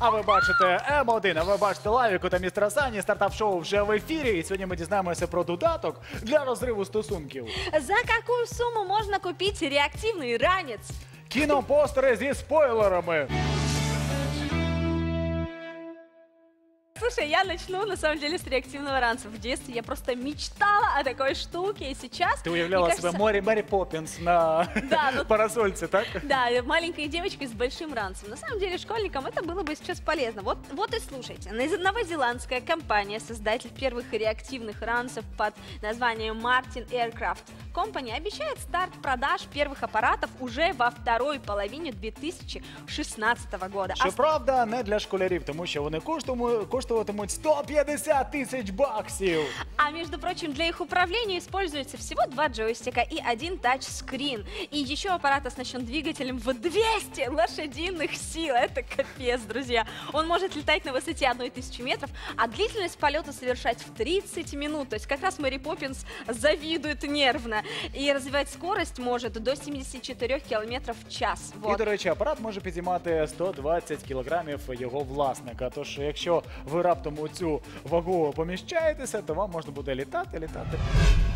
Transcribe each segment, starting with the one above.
А ви бачите М1, а ви бачите Лавіку та містера Сані. Стартап-шоу вже в ефірі. І сьогодні ми дізнаємося про додаток для розриву стосунків. За какую сумму можно купить реактивный ранец? Кінопостери зі спойлерами. Слушай, я начну на самом деле с реактивного ранца. В детстве я просто мечтала о такой штуке, и сейчас... Ти уявляла мне себе кажется, Морі Мері Поппінс на Да, ну- парасольці, так? Да, маленькой девочкой с большим ранцем. На самом деле школьникам это было бы сейчас полезно. Вот, вот и слушайте. Нез- Новозеландская компания, создатель первых реактивных ранцев под названием Martin Aircraft Company, обещает старт продаж первых аппаратов уже во второй половине 2016 года. А Щоправда, не для школярів, тому що вони коштуmu- коштуватимуть 150 тисяч баксів. А между прочим, для их управления используется всего два джойстика и один тачскрин. И еще аппарат оснащен двигателем в 200 лошадиных сил. Это капец, друзья. Он может летать на высоте 1000 метров, а длительность полета совершать в 30 минут. То есть как раз Мэри Поппинс завидует нервно. И развивать скорость может до 74 километров в час. І, Вот. до речі, апарат може підіймати 120 кілограмів його власника. Тож, якщо ви раптом у цю вагу поміщаєтеся, то вам можна буде літати, літати.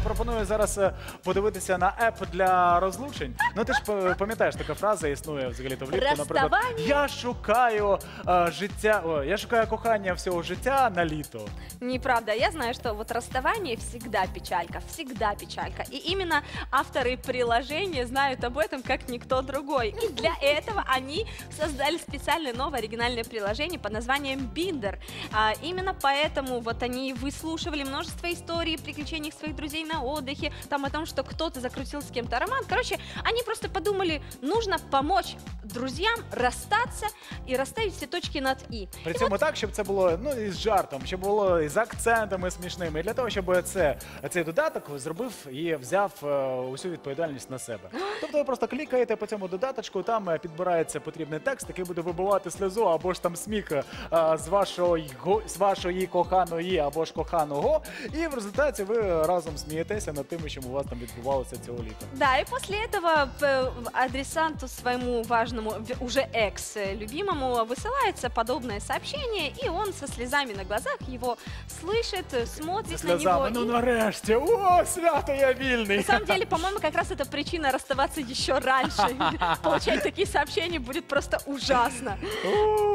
Пропоную зараз е, подивитися на еп для розлучень. Ну ти ж п- пам'ятаєш, така фраза існує взагалі то влітку. Наприклад, Розставання. я шукаю е, життя, о, я шукаю кохання всього життя на літо. Неправда. Я знаю, что вот расставание всегда печалька, всегда печалька. И именно авторы приложения знают об этом как никто другой. И для этого они создали специальное новое оригинальное приложение под названием Binder. А, именно поэтому вот они выслушивали множество историй, приключений своих друзей на отдыхе, там о том, что кто-то закрутил с кем-то роман. Короче, они просто подумали, нужно помочь друзьям расстаться и расставить все точки над «и». При цьому так, щоб це було ну із жартом, щоб було із акцентами смішними. І для того, щоб це цей додаток зробив і взяв е, усю відповідальність на себе. Тобто ви просто клікаєте по цьому додаточку, там е, підбирається потрібний текст, який буде вибивати сльозу або ж там сміх е, з вашої го- з вашої коханої або ж коханого. І в результаті ви разом смієтеся над тим, що у вас там відбувалося цього літа. Да, и после этого п- адресанту своему важному, в- уже экс-любимому, высылается подобное сообщение, и он со слезами на глазах его слышит, э, смотрит на него. Сльозами, ну и- нарешті, о, свято, я вільний. На самом деле, по-моему, как раз это причина расставаться еще раньше. Получать такие сообщения будет просто ужасно.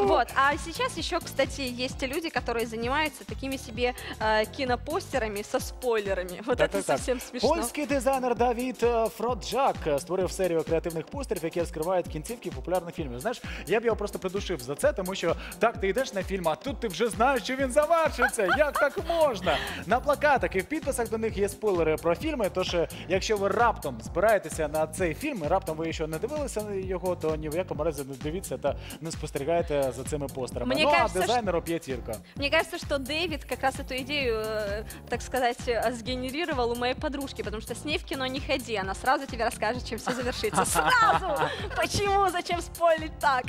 Вот. А сейчас еще, кстати, есть люди, которые занимаются такими себе э, кинопостерами со спойлерами. Вот это Так-так-так. совсем смешно. Польський дизайнер Давід е, Фроджак е, створив серію креативних постерів, які розкривають кінцівки популярних фільмів. Знаєш, я б його просто придушив за це, тому що так ти йдеш на фільм, а тут ти вже знаєш, що він завершиться. Як так можна? На плакатах і в підписах до них є спойлери про фільми. Тож, е, якщо ви раптом збираєтеся на цей фільм, і раптом ви ще не дивилися на його, то ні в якому разі не дивіться та не спостерігайте за цими постерами. Мені ну кажеться, а дизайнеру п'ятірка. Мне кажется, что Дэвид как раз эту идею, э, так сказать, э, сгенерировал у моей подружки, потому что с ней в кино не ходи, она сразу тебе расскажет, чем все завершится. Сразу! Почему? Зачем спойлить так?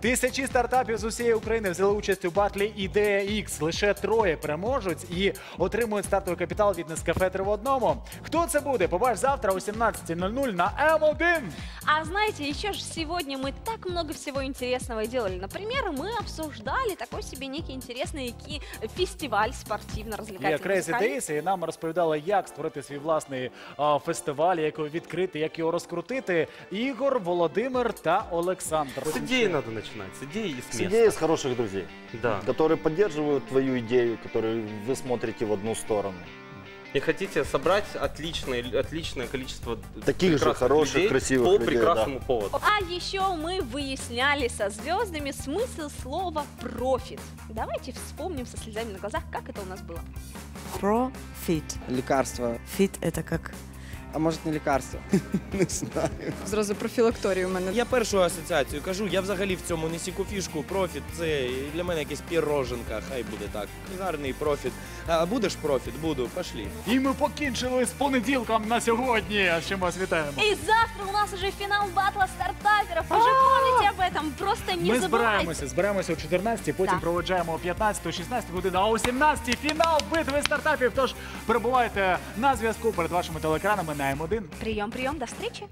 Тисячі стартапів з усієї України взяли участь у батлі Ідея X. Лише троє переможуть і отримують стартовий капітал від Нескафе 3 в одному. Хто це буде? Побач завтра о 17.00 на М1. А знаете, еще же сегодня мы так много всего интересного делали. Например, мы обсуждали такой себе некий интересный ки- фестиваль Є спортивно-развлекательный. Crazy музыкальный. Days, і нам розповідали, як створити свій власний а, фестиваль, як його відкрити, як його розкрутити. Ігор, Володимир та Олександр. С идеи надо начинать, с идеи и с С места. идеей с хороших друзей, Да. которые поддерживают твою идею, которые вы смотрите в одну сторону. И хотите собрать отличное, отличное количество Таких же хороших, людей красивых по людей, прекрасному поводу. А еще мы выясняли со звездами смысл слова профит. Давайте вспомним со слезами на глазах, как это у нас было. Профит. Лекарство. Фит это как А может не лекарство? Не знаю. Зразу про філакторію у мене. Я першу асоціацію кажу, я взагалі в цьому не сіку фішку, профіт це для мене якась піроженка, хай буде так. Гарний профіт. А будеш профіт? Буду, пошлі. І ми покінчили з понеділком на сьогодні. З чим вас вітаємо. И завтра у нас уже финал батла стартаперов. Вы же помните об этом, просто не Ми забывайте. збираємося, збираємося о 14 потім Так. проведжаємо о 15-16 годину, а о 17 фінал битви стартапів. Тож перебувайте на зв'язку перед вашими телекранами на М1. Прием, прием, до встречи.